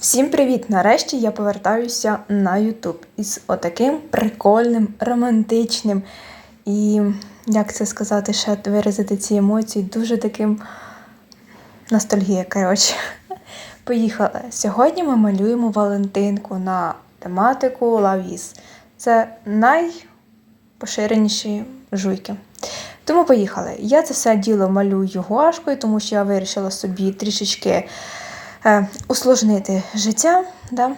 Всім привіт! Нарешті я повертаюся на YouTube із отаким прикольним, романтичним і, як це сказати, ще виразити ці емоції, дуже таким ностальгія, коротше. Поїхали. Сьогодні ми малюємо Валентинку на тематику Лавіс. Це найпоширеніші жуйки. Тому поїхали. Я це все діло малюю гуашкою, тому що я вирішила собі трішечки е, усложнити життя. Да?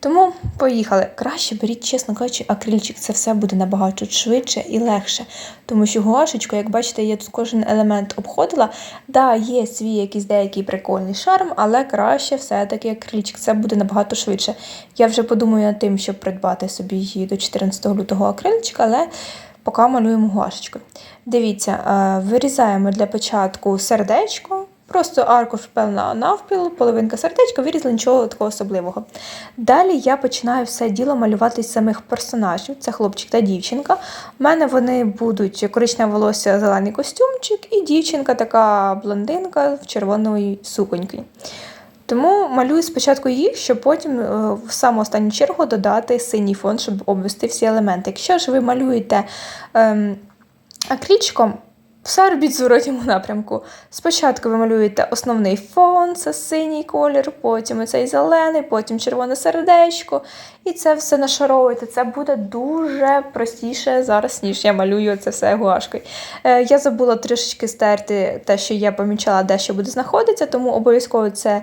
Тому поїхали. Краще беріть, чесно кажучи, акрильчик. Це все буде набагато швидше і легше. Тому що гуашечку, як бачите, я тут кожен елемент обходила. Да, є свій якийсь деякий прикольний шарм, але краще все-таки акрильчик. Це буде набагато швидше. Я вже подумаю над тим, щоб придбати собі її до 14 лютого акрильчик, але поки малюємо гуашечкою. Дивіться, е, вирізаємо для початку сердечко. Просто аркуш певна навпіл, половинка сердечка, вирізали нічого такого особливого. Далі я починаю все діло малювати з самих персонажів. Це хлопчик та дівчинка. У мене вони будуть коричневе волосся, зелений костюмчик, і дівчинка така блондинка в червоної суконьки. Тому малюю спочатку їх, щоб потім е, в саму останню чергу додати синій фон, щоб обвести всі елементи. Якщо ж ви малюєте ем, акрічком, все робіть в зворотньому напрямку. Спочатку ви малюєте основний фон, це синій колір, потім цей зелений, потім червоне сердечко. І це все нашаровуєте. Це буде дуже простіше зараз, ніж я малюю це все гуашкою. Е, я забула трішечки стерти те, що я помічала, де що буде знаходитися, тому обов'язково це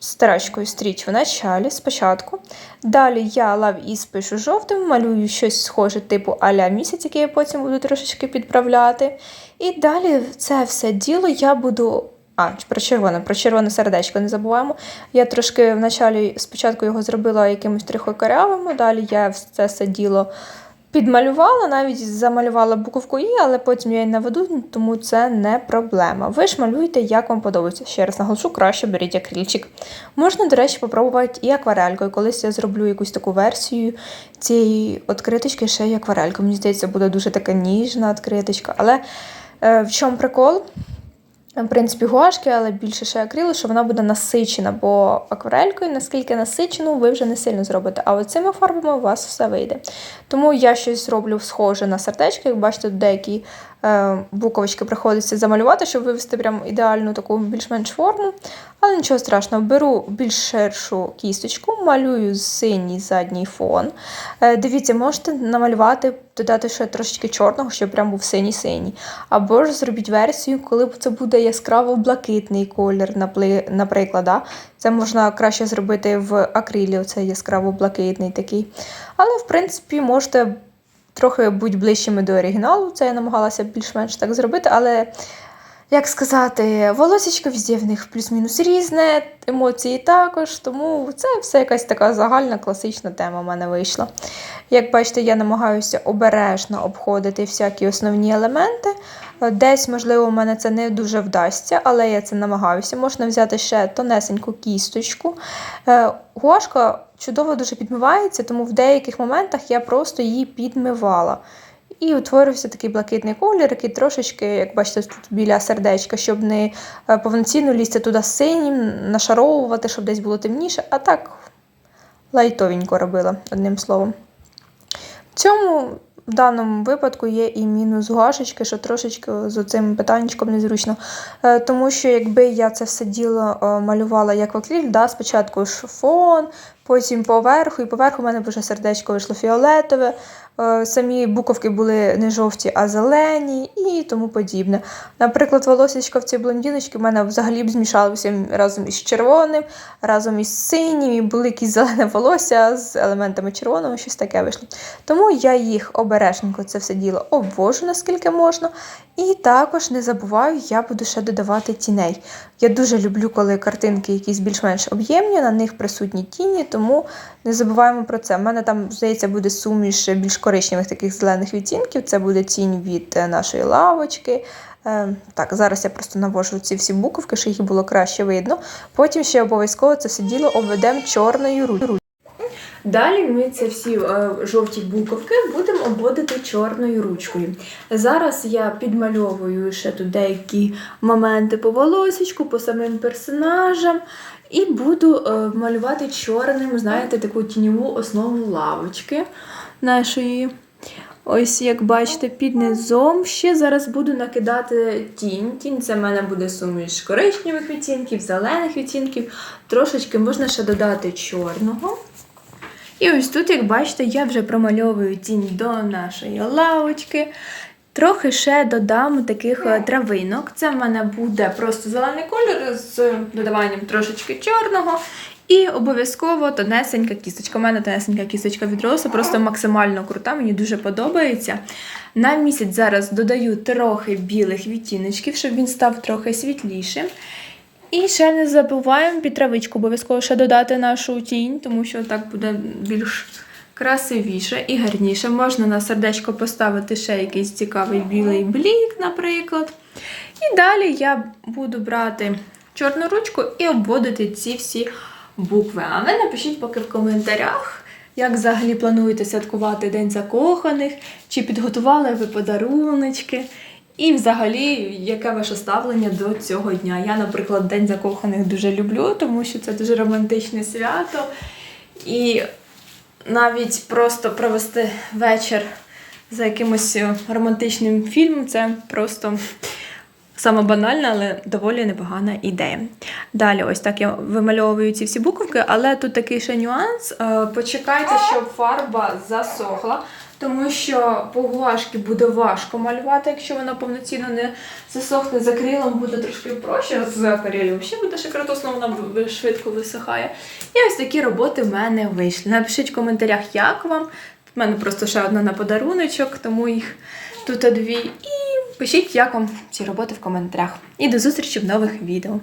старачкою стріч в началі спочатку. Далі я лав і спишу жовтим, малюю щось схоже, типу аля місяць, який я потім буду трошечки підправляти. І далі це все діло я буду. А, про червоне, про червоне сердечко не забуваємо. Я трошки вначалі спочатку його зробила якимось трихокорявим, далі я це все діло підмалювала, навіть замалювала буковку І, але потім я її наведу, тому це не проблема. Ви ж малюєте, як вам подобається. Ще раз наголошу, краще беріть акрильчик. Можна, до речі, попробувати і акварелькою. Колись я зроблю якусь таку версію цієї відкриточки ще й акварелькою. Мені здається, буде дуже така ніжна відкриточка. Але е, в чому прикол? В принципі, гуашки, але більше ще акрилу, що вона буде насичена, бо акварелькою, наскільки насичену, ви вже не сильно зробите. А оцими фарбами у вас все вийде. Тому я щось роблю схоже на сердечко, як бачите, деякі е, буковички приходиться замалювати, щоб вивести прям ідеальну таку більш-менш форму. Але нічого страшного, беру більш ширшу кісточку, малюю синій задній фон. Е, дивіться, можете намалювати, додати ще трошечки чорного, щоб прям був синій-синій. Або ж зробіть версію, коли це буде яскраво блакитний колір, наприклад. Да? Це можна краще зробити в акрилі, оцей яскраво блакитний такий. Але, в принципі, можете трохи бути ближчими до оригіналу. Це я намагалася більш-менш так зробити, але. Як сказати, волосечко везде в них плюс-мінус різне, емоції також, тому це все якась така загальна класична тема в мене вийшла. Як бачите, я намагаюся обережно обходити всякі основні елементи. Десь, можливо, у мене це не дуже вдасться, але я це намагаюся. Можна взяти ще тонесеньку кісточку. Гуашка чудово дуже підмивається, тому в деяких моментах я просто її підмивала. І утворився такий блакитний колір, який трошечки, як бачите, тут біля сердечка, щоб не повноцінно лізти туди синім, нашаровувати, щоб десь було темніше, а так лайтовенько робила, одним словом. В цьому в даному випадку є і мінус гуашечки, що трошечки з цим питаннячком незручно. Тому що, якби я це все діло малювала як в акриль, да, спочатку фон, потім поверху, і поверху у мене вже сердечко вийшло фіолетове, самі буковки були не жовті, а зелені і тому подібне. Наприклад, волосечко в цій блондіночці в мене взагалі б змішалося разом із червоним, разом із синім, і були якісь зелене волосся з елементами червоного, щось таке вийшло. Тому я їх обережненько це все діло обвожу, наскільки можна. І також не забуваю, я буду ще додавати тіней. Я дуже люблю, коли картинки якісь більш-менш об'ємні, на них присутні тіні, тому не забуваємо про це. У мене там, здається, буде суміш більш коричневих таких зелених відтінків. Це буде тінь від е, нашої лавочки. Е, так, зараз я просто навожу ці всі буковки, щоб їх було краще видно. Потім ще обов'язково це все діло обведемо чорною ручкою. Далі ми ці всі е, жовті буковки будемо обводити чорною ручкою. Зараз я підмальовую ще тут деякі моменти по волосічку, по самим персонажам. І буду е, малювати чорним, знаєте, таку тіньову основу лавочки нашої. Ось, як бачите, під низом ще зараз буду накидати тінь. Тінь це в мене буде суміш коричневих відтінків, зелених відтінків. Трошечки можна ще додати чорного. І ось тут, як бачите, я вже промальовую тінь до нашої лавочки. Трохи ще додам таких е, травинок. Це в мене буде просто зелений кольор з додаванням трошечки чорного. І обов'язково тонесенька кісточка. У мене тонесенька кісточка від роса, просто максимально крута, мені дуже подобається. На місяць зараз додаю трохи білих відтіночків, щоб він став трохи світлішим. І ще не забуваємо під травичку обов'язково ще додати нашу тінь, тому що так буде більш красивіше і гарніше. Можна на сердечко поставити ще якийсь цікавий білий блік, наприклад. І далі я буду брати чорну ручку і обводити ці всі букви. А ви напишіть поки в коментарях, як взагалі плануєте святкувати День закоханих, чи підготували ви подаруночки. І взагалі, яке ваше ставлення до цього дня? Я, наприклад, День закоханих дуже люблю, тому що це дуже романтичне свято. І навіть просто провести вечір за якимось романтичним фільмом це просто саме банальна, але доволі непогана ідея. Далі, ось так я вимальовую ці всі буковки, але тут такий ще нюанс. Е, Почекайте, щоб фарба засохла. Тому що по буде важко малювати, якщо вона повноцінно не засохне за акрилом, буде трошки проще. От за ще буде шикаротосно, вона швидко висихає. І ось такі роботи в мене вийшли. Напишіть в коментарях, як вам. У мене просто ще одна на подаруночок, тому їх тут дві. І пишіть, як вам ці роботи в коментарях. І до зустрічі в нових відео.